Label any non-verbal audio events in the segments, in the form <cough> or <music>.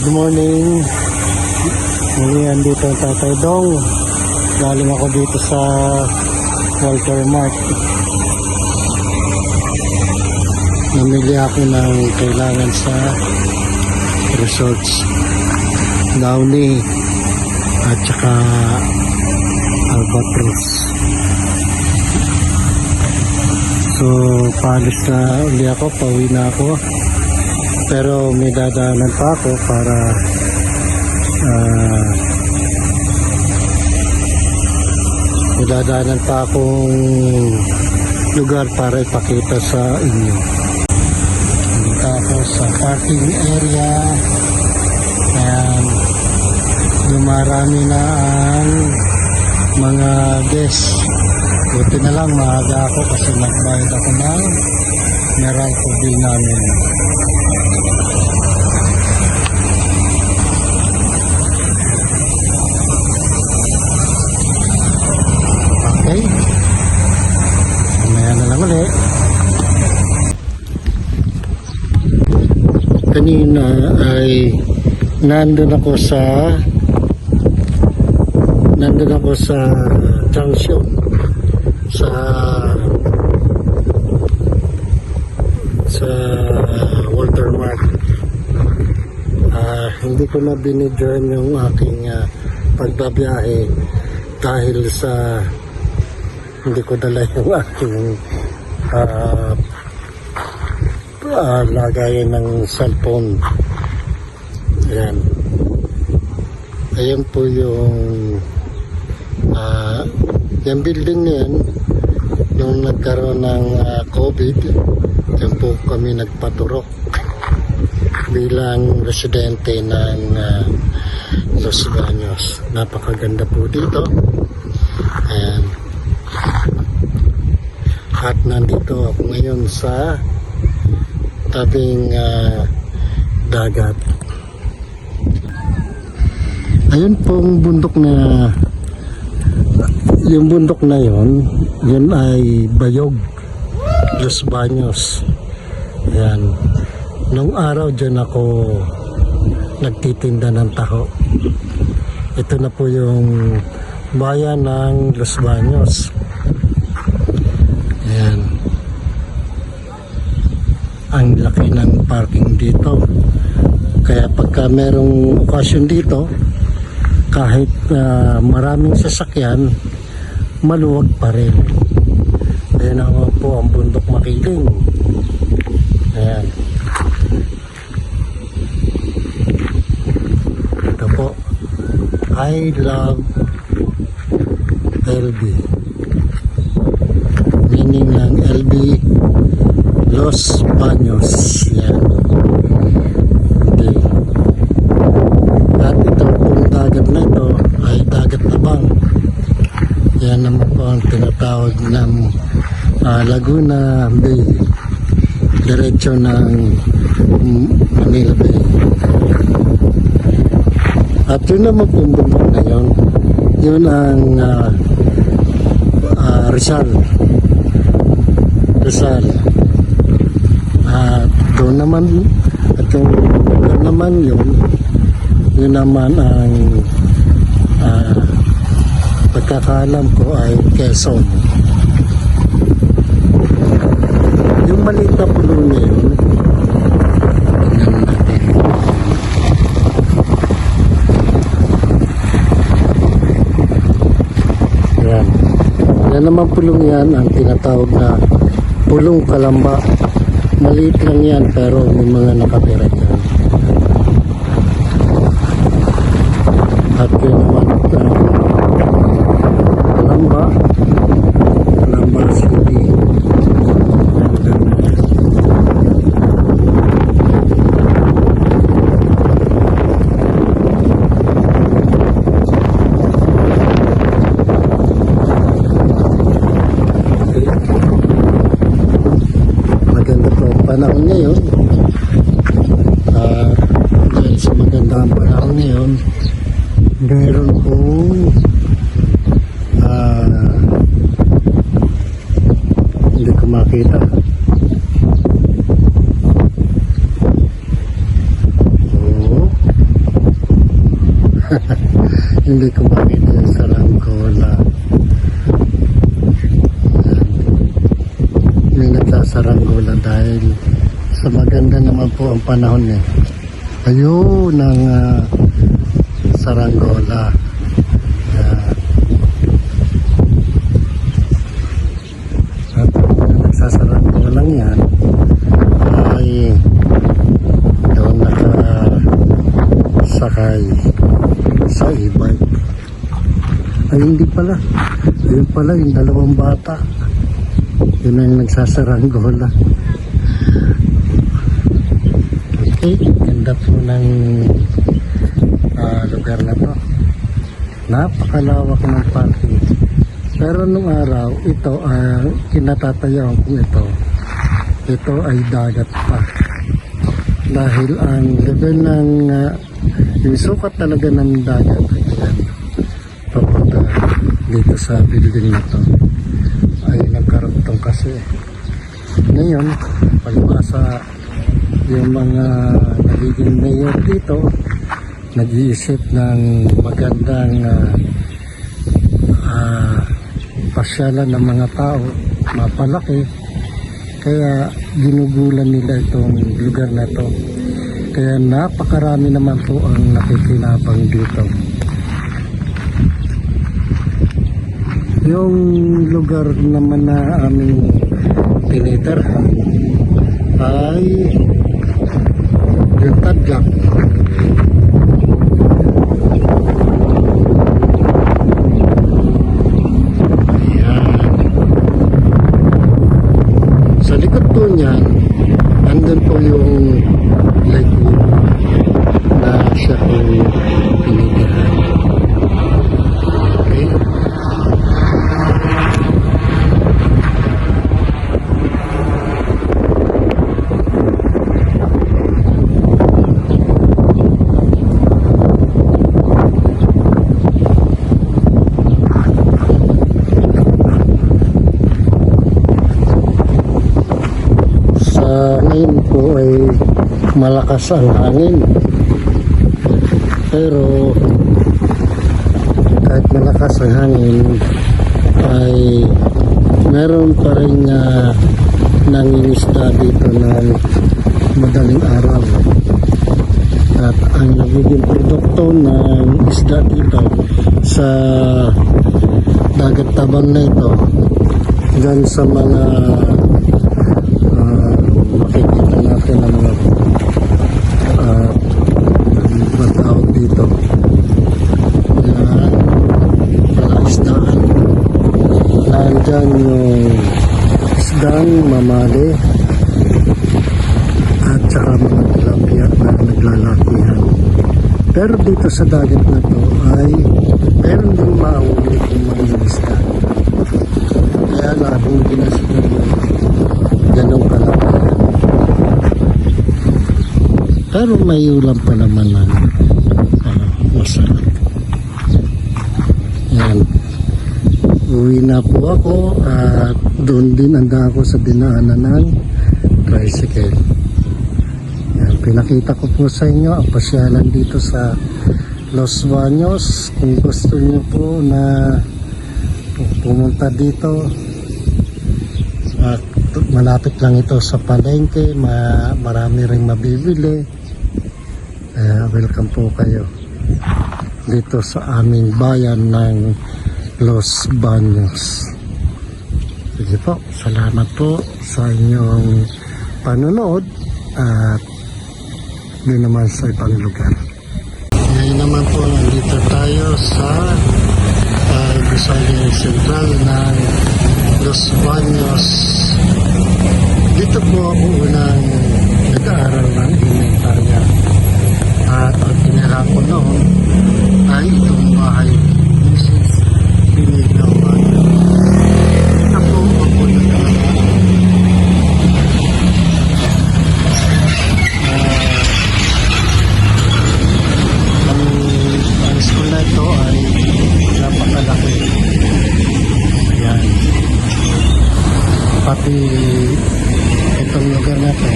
Good morning. Muli andito ang Tatay Dong. Galing ako dito sa Walter Mart. Namili ako ng kailangan sa resorts. Downy at saka Albatross. So, paalis na uli ako, pauwi na ako. Pero may dadaanan pa ako para ah may dadaanan pa akong lugar para ipakita sa inyo. Ako sa parking area. Ayan. Lumarami na ang mga guests. Buti na lang maaga ako kasi nagbayad ako ng Meralco bill namin. Okay. Mamaya na lang ulit. Kanina ay nandun ako sa nandun ako sa junction sa sa Walter Mart. Ah, hindi ko na binidyoan yung aking ah, pagbabiyahe dahil sa hindi ko dala yung <laughs> aking ah, ah, lagayan ng cellphone. Ayan. Ayan po yung ah, yung building na yan nung nagkaroon ng ah, COVID yan po kami nagpaturok bilang residente ng ah, Los Baños. Napakaganda po dito. Ayan. At nandito ako ngayon sa tabing ah, dagat. Ayun pong bundok na yung bundok na yon, yun ay Bayog, Los Baños. Ayan. Nung araw dyan ako nagtitinda ng taho. Ito na po yung bayan ng Los Baños. Ayan. Ang laki ng parking dito. Kaya pagka merong okasyon dito, kahit ah, maraming sasakyan, maluwag pa rin. Ayan naman po ang bundok makiling. Ayan. Ito po. I love LB. Meaning ng LB Los Baños. Yan. Okay. At ito pong dagat na ito ay dagat na bang. Yan naman po ang tinatawag ng ah, Laguna Bay. Diretso ng Manila Bay. At yun naman po ang bundok na yun. Yun ang ah, ah, Rizal. Rizal. At doon naman, at yung lugar naman yun, yun naman ang ah, pagkakaalam ko ay Quezon. Yung maliit na pulo na yun, tingnan natin. Yan. Yan naman pulong yan ang tinatawag na pulong kalamba. Maliit lang yan pero may mga nakatira dyan. makita oh. <laughs> hindi ko makita yung salam ko wala. May nagsasaranggola dahil sa maganda naman po ang panahon eh. Ayun ang ah, uh, saranggola Ay hindi pala. Ayun pala yung dalawang bata. Yun ang nagsasaranggola. Okay, ganda po ng ah, lugar na to. Napakalawak ng parking. Pero nung araw, ito ang kinatatayaan kong ito. Ito ay dagat pa. Dahil ang level ng ah, yung sukat talaga ng dagat dito sa building na to ay nagkarugtong kasi ngayon palibasa yung mga nagiging mayor dito nag-iisip ng magandang ah, ah, pasyalan ng mga tao mapalaki. Kaya ginugulan nila itong lugar na to. Kaya napakarami naman po ang nakikinabang dito yung lugar naman na aming tiniter ay yung tadlak Ayan. Sa likod po niyan, andun po yung lake view na siya po pinitirahan. Okay? Sa ngayon po ay malakas ang hangin. Pero kahit malakas ang hangin ay meron pa rin uh, nangingisda dito ng madaling araw. At ang nagiging produkto ng isda dito sa dagat tabang na ito dyan sa mga ah, makikita natin ang mga uh, ba tawag dito. Yan mga isdaan nandyan yung isdang mamali. At saka mga tilapia na naglalakihan. Pero dito sa dagat na to ay meron din mauli kung mga isda kaya lang hindi na siguro ganun kalaki pero may ulam pa naman na ano, masarap. Yan uwi na po ako at doon din anda ako sa dinaanan ng tricycle. Yan, pinakita ko po sa inyo ang pasyalan dito sa Los Baños. Kung gusto niyo po na pumunta dito at malapit lang ito sa palengke ma marami ring mabibili eh, welcome po kayo dito sa aming bayan ng Los Baños sige po salamat po sa inyong panonood at din naman sa ibang lugar ngayon naman po nandito tayo sa uh, Visayas Central ng Los Baños. Dito po ako unang nag-aaral ng elementarya. At ang tinira ko noon ay itong bahay Mrs. Pinigaw. Dito po ako nag-aaral. ang, ang school na ito ay napakalaki. Ayan. Pati itong lugar na to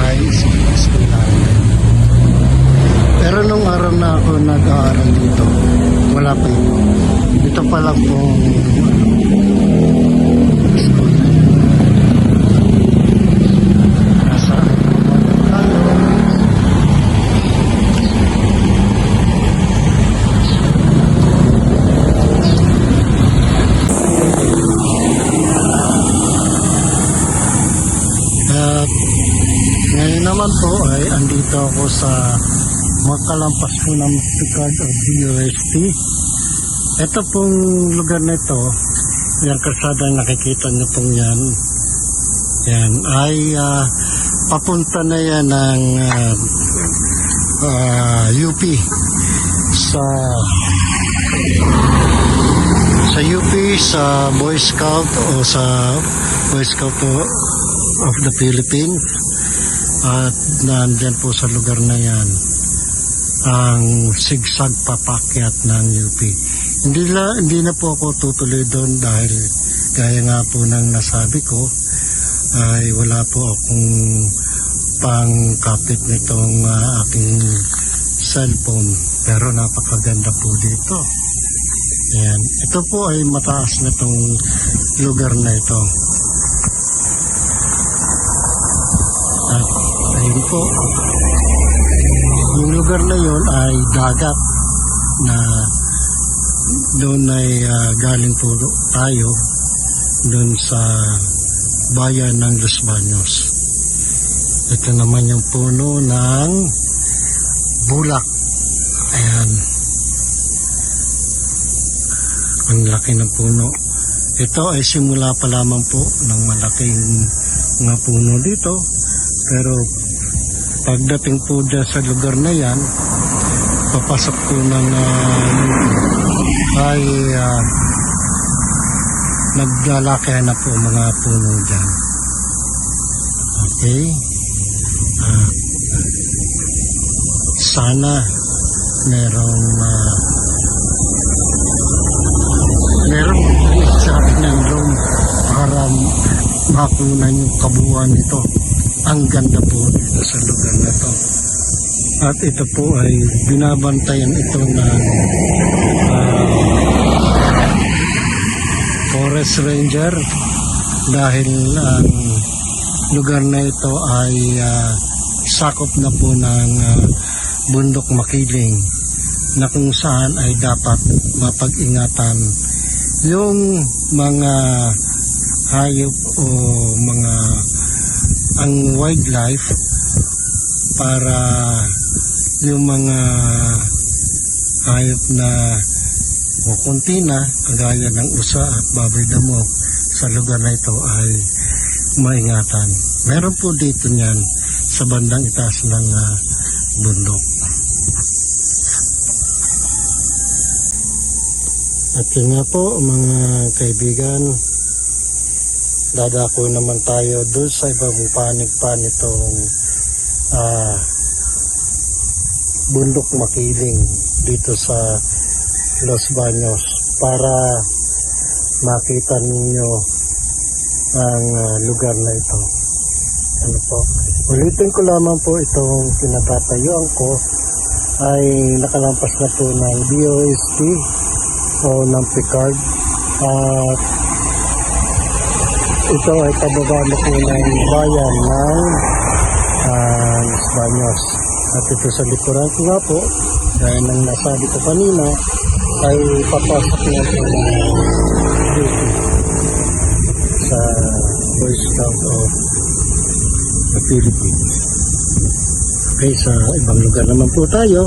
ay school na. Pero nung araw na ako nag-aaral dito, wala pa yun. Ito pa lang tayo. At ngayon naman po ay andito ako sa makalampas po ng Picard of DOST. Ito pong lugar na ito, yung kalsada na nakikita niyo pong yan, yan ay ah, papunta na yan ng ah, ah, UP sa sa UP, sa Boy Scout o sa Boy Scout of the Philippines at nandyan po sa lugar na yan ang sigsag papakyat ng UP. Hindi na, hindi na po ako tutuloy doon dahil gaya nga po ng nasabi ko ay wala po akong pangkapit nitong ah, aking cellphone pero napakaganda po dito. Ayan. Ito po ay mataas na itong lugar na ito. At ayun po. Yung lugar na yon ay dagat na doon ay ah, galing po tayo doon sa bayan ng Los Baños. Ito naman yung puno ng bulak. Ayan. Ang laki ng puno. Ito ay simula pa lamang po ng malaking mga puno dito. Pero pagdating po dyan sa lugar na yan, papasok po ng ah, ay uh, naglalaki na po mga puno dyan. Okay? Ah, sana merong ah, merong sa akin ng room para makunan yung kabuuan nito. Ang ganda po dito sa lugar na to. At ito po ay binabantayan ito ng ah, forest ranger dahil ang lugar na ito ay ah, sakop na po ng ah, bundok makiling na kung saan ay dapat mapag-ingatan yung mga hayop o mga ang wildlife para yung mga hayop na o kunti na kagaya ng usa at baboy damo sa lugar na ito ay maingatan. Meron po dito niyan sa bandang itaas ng ah, bundok. At yun nga po mga kaibigan, dadako naman tayo doon sa ibang panig pa nitong ah, bundok makiling dito sa Los Baños para makita ninyo ang ah, lugar na ito. Ano po? Ulitin ko lamang po itong pinatatayuan ko ay nakalampas na po ng DOST o ng Picard at ito ay pababa po ng bayan ng uh, Los Baños. At ito sa likuran ko nga po, dahil nang nasabi ko kanina, ay papasok na po ng duty sa Boy Scout of the Philippines. Okay, sa ibang lugar naman po tayo.